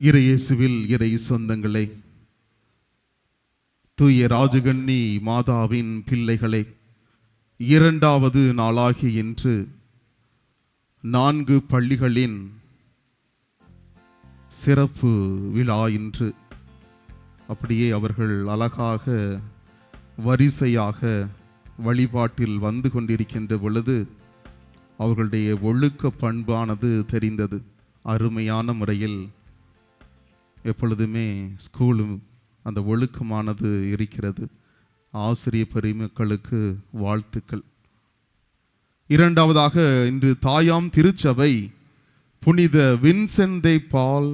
இறையேசுவில் இறை சொந்தங்களே. தூய ராஜகண்ணி மாதாவின் பிள்ளைகளே இரண்டாவது நாளாகிய இன்று நான்கு பள்ளிகளின் சிறப்பு விழா இன்று. அப்படியே அவர்கள் அழகாக வரிசையாக வழிபாட்டில் வந்து கொண்டிருக்கின்ற பொழுது அவர்களுடைய ஒழுக்க பண்பானது தெரிந்தது. அருமையான முறையில் எப்பொழுதுமே ஸ்கூலும் அந்த ஒழுக்கமானது இருக்கிறது. ஆசிரிய பெருமக்களுக்கு வாழ்த்துக்கள். இரண்டாவதாக இன்று தாயாம் திருச்சபை புனித வின்செந்தை பால்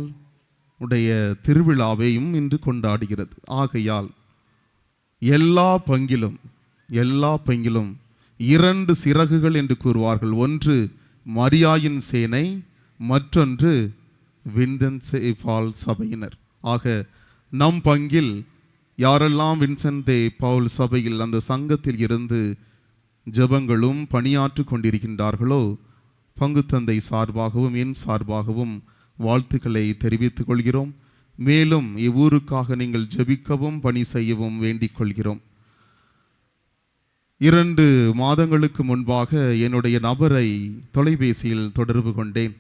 உடைய திருவிழாவையும் இன்று கொண்டாடுகிறது. ஆகையால் எல்லா பங்கிலும் எல்லா பங்கிலும் இரண்டு சிறகுகள் என்று கூறுவார்கள். ஒன்று மரியாயின் சேனை மற்றொன்று வின்சென்ட் பால் சபையினர். ஆக நம் பங்கில் யாரெல்லாம் வின்சென்டே பவுல் சபையில் அந்த சங்கத்தில் இருந்து ஜெபங்களும் பணியாற்றி கொண்டிருக்கின்றார்களோ பங்கு தந்தை சார்பாகவும் என் சார்பாகவும் வாழ்த்துக்களை தெரிவித்துக் கொள்கிறோம். மேலும் இவ்வூருக்காக நீங்கள் ஜெபிக்கவும் பணி செய்யவும் வேண்டிக் கொள்கிறோம். இரண்டு மாதங்களுக்கு முன்பாக என்னுடைய நபரை தொலைபேசியில் தொடர்பு கொண்டேன்.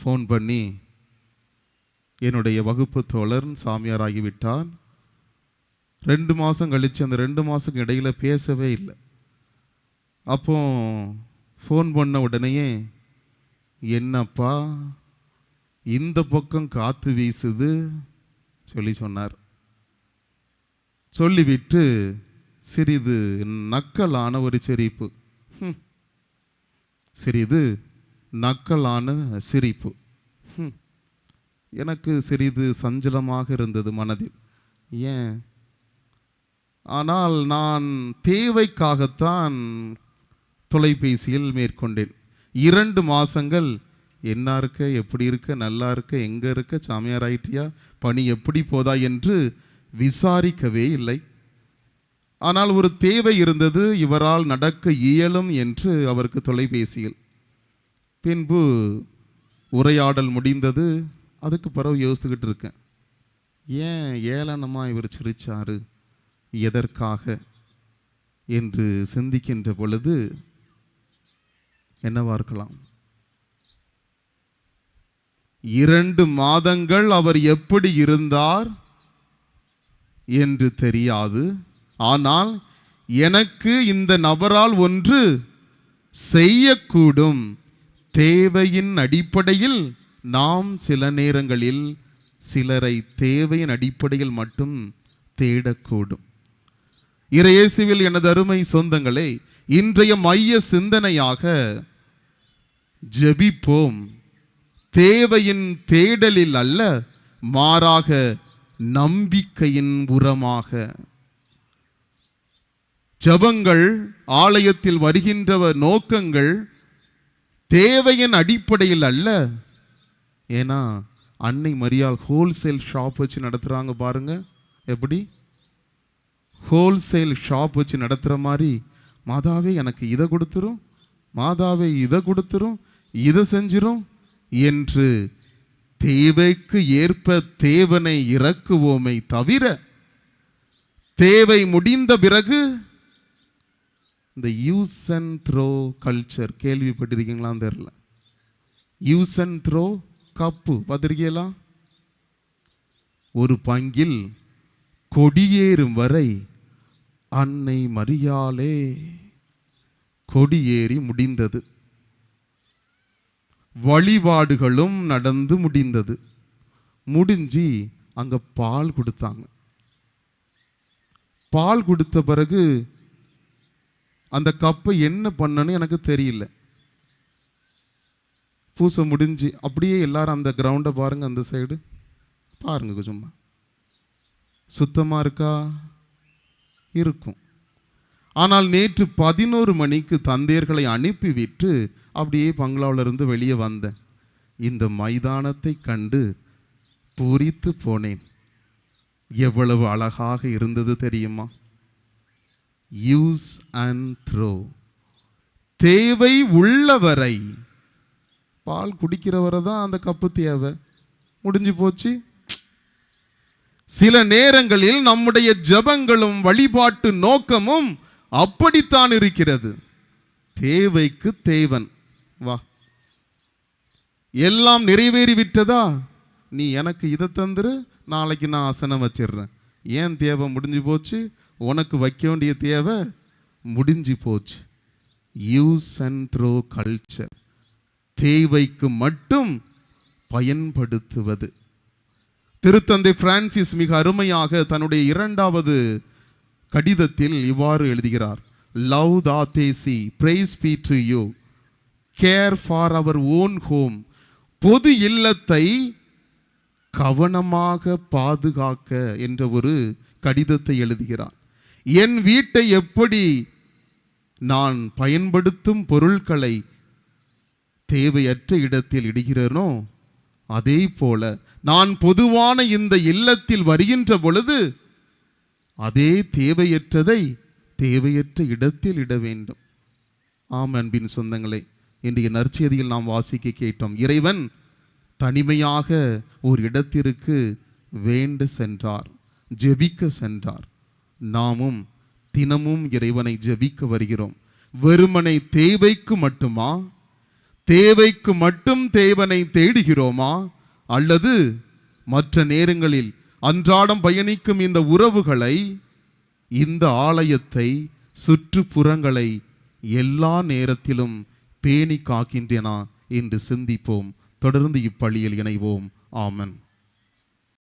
ஃபோன் பண்ணி என்னுடைய வகுப்பு தோழர் சாமியாராகிவிட்டார். ரெண்டு மாதம் கழிச்சு அந்த ரெண்டு மாதம் இடையில் பேசவே இல்லை. அப்போ ஃபோன் பண்ண உடனேயே என்னப்பா இந்த பக்கம் காத்து வீசுது? சொல்லி சொன்னார். சொல்லிவிட்டு சிறிது நக்கலான ஒரு சிரிப்பு. சிறிது நக்கலான சிரிப்பு. எனக்கு சிறிது சஞ்சலமாக இருந்தது மனதில். ஏன்? ஆனால் நான் தேவைக்காகத்தான் தொலைபேசியில் மேற்கொண்டேன். இரண்டு மாசங்கள் என்ன இருக்க எப்படி இருக்க நல்லா இருக்க எங்க இருக்க சாமியார் ஆயிட்டியா பணி எப்படி போதா என்று விசாரிக்கவே இல்லை. ஆனால் ஒரு தேவை இருந்தது இவரால் நடக்க இயலும் என்று அவருக்கு தொலைபேசியில். பின்பு உரையாடல் முடிந்தது. அதுக்கு பிறகு யோசித்துக்கிட்டு இருக்கேன். ஏன் ஏளனமா இவர் சிரிச்சாரு? எதற்காக? என்று சிந்திக்கின்ற பொழுது என்னவா இருக்கலாம்? இரண்டு மாதங்கள் அவர் எப்படி இருந்தார் என்று தெரியாது. ஆனால் எனக்கு இந்த நபரால் ஒன்று செய்யக்கூடும். தேவையின் அடிப்படையில் நாம் சில நேரங்களில் சிலரை தேவையின் அடிப்படையில் மட்டும் தேடக்கூடும். இறையேசுவில் எனது அருமை சொந்தங்களே இன்றைய மைய சிந்தனையாக ஜெபிப்போம். தேவையின் தேடலில் அல்ல மாறாக நம்பிக்கையின் உரமாக. ஜபங்கள் ஆலயத்தில் வருகின்றவர் நோக்கங்கள் தேவையின் அடிப்படையில் அல்ல. ஏன்னா அன்னை மரியாள் ஹோல்சேல் ஷாப் வச்சு நடத்துகிறாங்க பாருங்க. எப்படி? ஹோல்சேல் ஷாப் வச்சு நடத்துகிற மாதிரி மாதாவே எனக்கு இதை கொடுத்துரும். மாதாவே இதை கொடுத்துரும். இதை செஞ்சிரும். என்று தேவைக்கு ஏற்ப தேவனை இறக்குவோமை தவிர தேவை முடிந்த பிறகு இந்த யூஸ் அண்ட் த்ரோ கல்ச்சர் கேள்விப்பட்டிருக்கீங்களான்னு தெரில யூஸ் அண்ட் த்ரோ கப்பு பார்த்துருக்கீங்களா? ஒரு பங்கில் கொடியேறும் வரை அன்னை மரியாலே கொடியேறி முடிந்தது. வழிபாடுகளும் நடந்து முடிந்தது. முடிஞ்சு அங்க பால் கொடுத்தாங்க. பால் கொடுத்த பிறகு அந்த கப்பை என்ன பண்ணன்னு எனக்கு தெரியல. பூசை முடிஞ்சு அப்படியே எல்லாரும் அந்த கிரவுண்டை பாருங்க அந்த சைடு பாருங்க சும்மா சுத்தமாக இருக்கா? இருக்கும். ஆனால் நேற்று பதினோரு மணிக்கு தந்தையர்களை அனுப்பிவிட்டு அப்படியே பங்களாவிலிருந்து வெளியே வந்தேன். இந்த மைதானத்தை கண்டு பூரித்து போனேன். எவ்வளவு அழகாக இருந்தது தெரியுமா? யூஸ் அண்ட் த்ரோ தேவை உள்ளவரை. பால் குடிக்கிறவரை தான் அந்த கப்பு தேவை. முடிஞ்சு போச்சு. சில நேரங்களில் நம்முடைய ஜெபங்களும் வழிபாட்டு நோக்கமும் அப்படித்தான் இருக்கிறது. தேவைக்கு தேவன். வா. எல்லாம் நிறைவேறி விட்டதா நீ எனக்கு இதை தந்துரு நாளைக்கு நான் ஆசனம் வச்சிடுறேன். ஏன் தேவை முடிஞ்சு போச்சு? உனக்கு வைக்க வேண்டிய தேவை முடிஞ்சு போச்சு. யூஸ் அண்ட் த்ரோ கல்ச்சர் தேவைக்கு மட்டும் பயன்படுத்துவது. திருத்தந்தை பிரான்சிஸ் மிக அருமையாக தன்னுடைய இரண்டாவது கடிதத்தில் இவ்வாறு எழுதுகிறார். லவ் தா தேசி price be to you care for our own home பொது இல்லத்தை கவனமாக பாதுகாக்க என்ற ஒரு கடிதத்தை எழுதுகிறார். என் வீட்டை எப்படி நான் பயன்படுத்தும் பொருட்களை தேவையற்ற இடத்தில் இடுகிறேனோ அதே போல நான் பொதுவான இந்த இல்லத்தில் வருகின்ற பொழுது அதே தேவையற்றதை தேவையற்ற இடத்தில் இட வேண்டும். ஆம் அன்பின் சொந்தங்களே இன்றைய நற்செய்தியில் நாம் வாசிக்க கேட்டோம். இறைவன் தனிமையாக ஒரு இடத்திற்கு வேண்டு சென்றார் ஜெபிக்க சென்றார். நாமும் தினமும் இறைவனை ஜெபிக்க வருகிறோம். வெறுமனை தேவைக்கு மட்டுமா? தேவைக்கு மட்டும் தேவனை தேடுகிறோமா? அல்லது மற்ற நேரங்களில் அன்றாடம் பயணிக்கும் இந்த உறவுகளை இந்த ஆலயத்தை சுற்றுப்புறங்களை எல்லா நேரத்திலும் பேணி காக்கின்றனா? என்று சிந்திப்போம். தொடர்ந்து இப்பள்ளியில் இணைவோம். ஆமன்.